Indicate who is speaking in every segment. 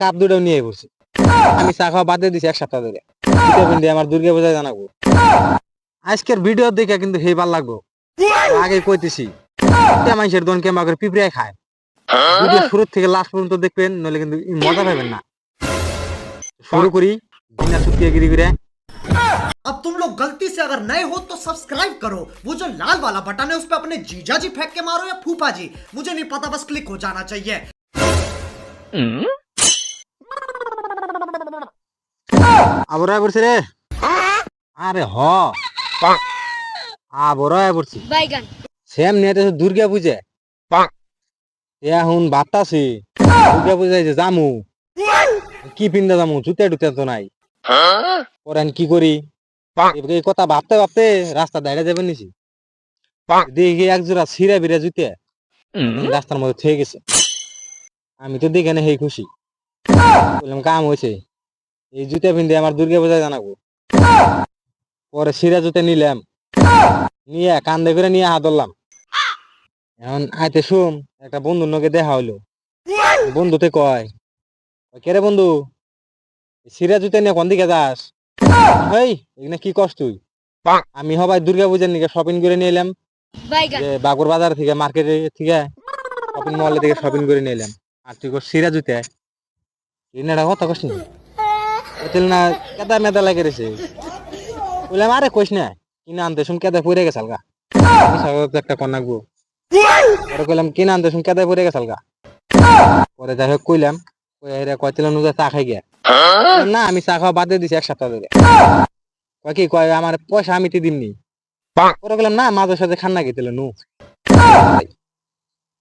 Speaker 1: Cup দুটাও নিয়ে পড়ছি আমি চা খাওয়া বাদ দিয়ে দিছি এক সপ্তাহ ধরে ভিটামিন দিয়ে আমার দুর্গা পূজায় জানাবো আজকের ভিডিও দেখে কিন্তু হেই ভাল লাগবো আগে কইতেছি এটা মানুষের দন কেমন করে পিঁপড়ায় খায় ভিডিও শুরু থেকে লাস্ট পর্যন্ত দেখবেন নইলে কিন্তু ই মজা পাবেন না শুরু করি বিনা শুকিয়ে গিরি করে
Speaker 2: अब तुम लोग गलती से अगर नए हो तो सब्सक्राइब करो वो जो लाल वाला बटन है उस पर अपने जीजा जी फेंक के मारो या फूफा जी मुझे नहीं पता बस क्लिक हो जाना चाहिए
Speaker 1: আবার আয় পড়ছে রে। আরে হ। আবার আয় পড়ছি
Speaker 3: বাইগান।
Speaker 1: সেম নেটে দুর্গা পূজা। এখন ভাবতাছি দুর্গা পূজায় যে জামু কি পিন্দা জামু জুতে টুতে তো নাই। পরে কি করি? এই কথা ভাবতে ভাবতে রাস্তা দাঁড়িয়ে যাবেন নিছি। দেখি এক জোড়া ছিঁড়া বিড়া জুতে। রাস্তার মধ্যে থেকে গেছে। আমি তো দেখে না হেই খুশি। বললাম কাম হয়েছে এই জুতা পিন্দে আমার দুর্গা পূজায় জানাব। পরে সিরা জুতা নিলাম। নিয়ে কান্দে করে নিয়ে হাত ধরলাম। এখন আইতে শুম একটা বন্ধুর নকে দেখা হইল। বন্ধুতে কয় কে রে বন্ধু? সিরা জুতা নিয়ে কোন দিকে যাস? এই এখানে কি কষ্ট তুই? আমি সবাই দুর্গা পূজার নিকে শপিং করে নিয়ে এলাম। যে বাগুর বাজার থেকে মার্কেটে থেকে শপিং মল থেকে শপিং করে নিয়ে এলাম। আর তুই সিরা জুতে। কথা কষ্ট বলছিল না কেদা মেদা লাগে রেছে বললাম আরে, কইস না কিনা আনতে শুন, কেদা পড়ে গেছাল গা সাগর একটা কন্যাকবো পরে কইলাম কিনা আনতে শুন, কেদা পড়ে গেছাল গা পরে যাই হোক, কইলাম কই হেরে কইছিল নুজা চা খাই গিয়া। না, আমি চা খাওয়া বাদ দিছি এক সপ্তাহ ধরে। কয় কি, কয়, আমার পয়সা আমি তো দিমনি। পরে গেলাম না, মাঝে সাথে খান্না গেছিল নু।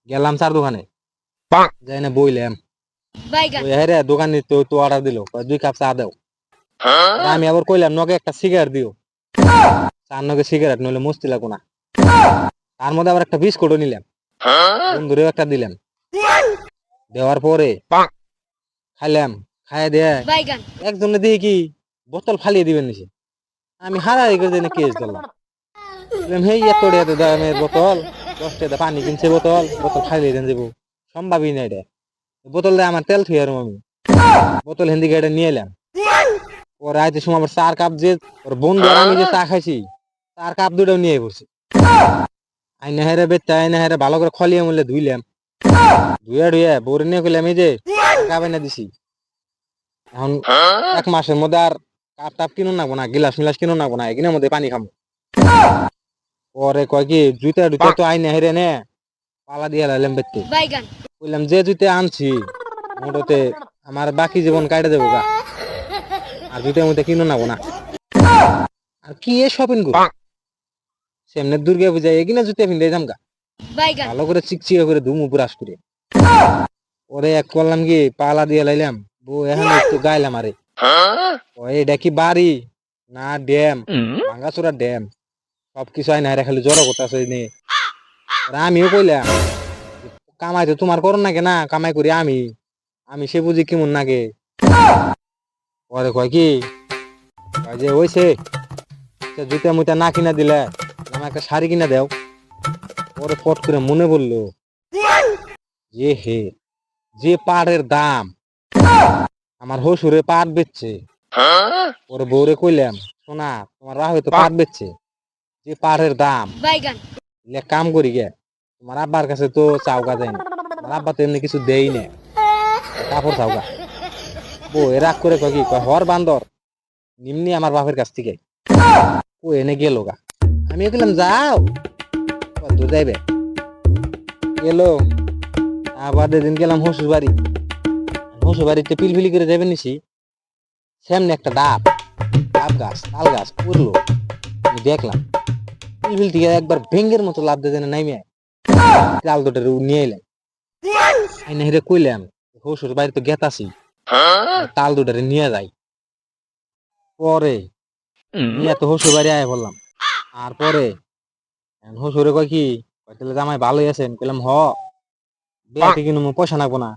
Speaker 1: গেলাম চার দোকানে। যাই না বইলাম। দোকানে তো তো অর্ডার দিল দুই কাপ চা দাও। আমি আবার কইলাম নগে একটা সিগারেট দিও। চার নগে সিগারেট নইলে মস্তি লাগবো না। তার মধ্যে আবার একটা বিস্কুটও নিলাম। বন্ধুরেও একটা দিলাম। দেওয়ার পরে খাইলাম খাই দিয়ে
Speaker 3: বাইগান
Speaker 1: একজনে দিয়ে কি বোতল ফালিয়ে দিবেন নিছে আমি হারাই করে দিনে কেস হেই এত এত দামের বোতল দশ টাকা পানি কিনছে বোতল বোতল ফালিয়ে দেন যাব সম্ভাবই না এটা বোতল দিয়ে, আমার তেল আর আমি। বোতল হিন্দি গাড়ি নিয়ে এলাম। ওর রাইতে সময় আবার চার কাপ যে ওর বন্ধু আমি যে চা খাইছি, চার কাপ দুটাও নিয়ে পড়ছি আইনা হেরে বেচতে আইনা হেরে ভালো করে খলিয়ে মূল্যে ধুইলাম। ধুয়ে ধুয়ে বউরে নিয়ে কইলাম, এই যে কাপ এনে দিছি। এখন এক মাসের মধ্যে আর কাপ টাপ কিনো নাকবো না গিলাস মিলাস কিনুন নাকবো না এখানের মধ্যে পানি খামো। পরে কয় কি, জুতা জুতা তো আই না হেরে নে, পালা দিয়ে লাইলাম বেতে
Speaker 3: বাইগান।
Speaker 1: বললাম যে জুতে আনছি মোটতে আমার বাকি জীবন কাটে দেবো গা। আর জুতের মধ্যে কিনুন নাকবো না আর কি এ শপিং করো সেমনে দুর্গা পূজা এগিনা জুতে পিন্ধে যাম গা। ভালো করে চিকচিকা করে ধুমু ব্রাশ করে। ওরে এক করলাম কি পালা দিয়ে লাইলাম। বউ এখন একটু গাইলাম আরে ওই এটা কি বাড়ি? না ড্যাম। ভাঙ্গাচোরা ড্যাম। সবকিছু আই না হেরা খালি জড়ো করতেছে আমিও কইলাম কামাই তো তোমার করো নাকি? না কামাই করি আমি। আমি সে বুঝি কেমন নাগে? পরে কয় কি? যে ওইছে জুতা মুতা না কিনা দিলে আমার একটা শাড়ি কিনা দেও। পরে ফট করে মনে বলল যে হে যে পাড়ের দাম। আমার হসুরে পাট বেচছে। ওর বউরে কইলাম শোনা তোমার রাহ তো পাট বেচছে। যে পাড়ের দাম। লে কাম করি গে। তোমার আব্বার কাছে তো চাউকা যায় না। তোমার আব্বা তো এমনি কিছু দেই না। কাপড় চাউকা বউ, এ রাগ করে কয় কি? কয়, হর বান্দর। নিমনি আমার বাপের কাছ থেকে। ও এনে গেল গা। আমি গেলাম যাও। কত যাইবে? গেলো। আবার দিন গেলাম হসুর বাড়ি হসুর পিলপিলি করে যাবেন নিছি। সামনে একটা ডাব। ডাব গাছ, তাল গাছ আমি দেখলাম। পিলপিল থেকে একবার ভেঙ্গের মতো লাভ দিয়ে নাইমে লাল দুটার নিয়ে এলাম। আইনা হেরে কইলাম হসুর বাড়ি তো গেতাছি তাল দুটারে নিয়ে যাই। পরে নিয়ে তো হসুর বাড়ি আয় বললাম আর পরে হসুরে কয় কি তাহলে জামাই ভালোই আছেন কইলাম হ বিয়াতে কিন্তু মো পয়সা নাকবো না।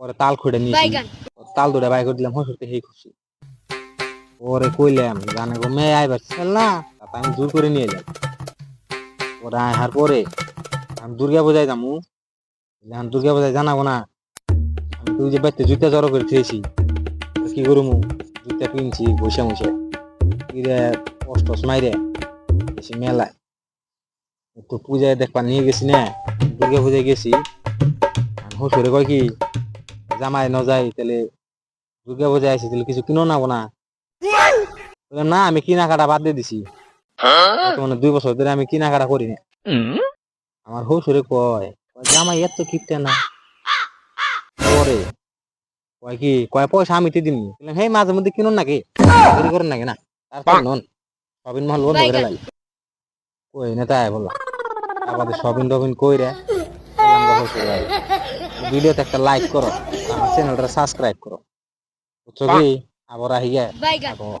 Speaker 1: পরে তাল খুঁড়ে নিয়েছি
Speaker 3: বাইগান।
Speaker 1: তাল দুটা বাই করে দিলাম হসুরতে হেই খুশি। পরে কইলাম জানে গো মেয়ে আইবার ছিল না তাতে আমি জোর করে নিয়ে এলাম ওরা আহার পরে আমি দুর্গা পূজায় যামু। এখন দুর্গা পূজায় জানাব না। আমি তুই যে বাইতে জুতা জড়ো করে খেয়েছি কি করব জুতা কিনছি বসে বসে। কিরে কষ্ট মাইরে গেছি মেলায় তো পূজায় দেখবা নিয়ে গেছি না দুর্গা পূজায় গেছি। হুসুরে কয় কি জামাই ন যাই তাহলে দুর্গা পূজায় আইসি তাহলে কিছু কিনো না? না না আমি কেনাকাটা বাদ দিয়ে দিছি। মানে দুই বছর ধরে আমি কিনা কাটা করি না। আমার হুসুরে কয়। কয়, জামাই এত কিপটে না। পরে কয় কি কয় পয়সা আমি তো দিমনি বললাম হে মাঝে মধ্যে কিনুন নাকি? চুরি করেন নাকি? না তারপর নন। সবিন মহল বন্ধ করে লাই কই না তাই বললাম আবার সবিন টবিন কই রে? ভিডিওতে একটা লাইক করো আমার চ্যানেলটা সাবস্ক্রাইব করো। বুঝছ কি? আবার আহি গে
Speaker 3: বাইগান
Speaker 1: আবার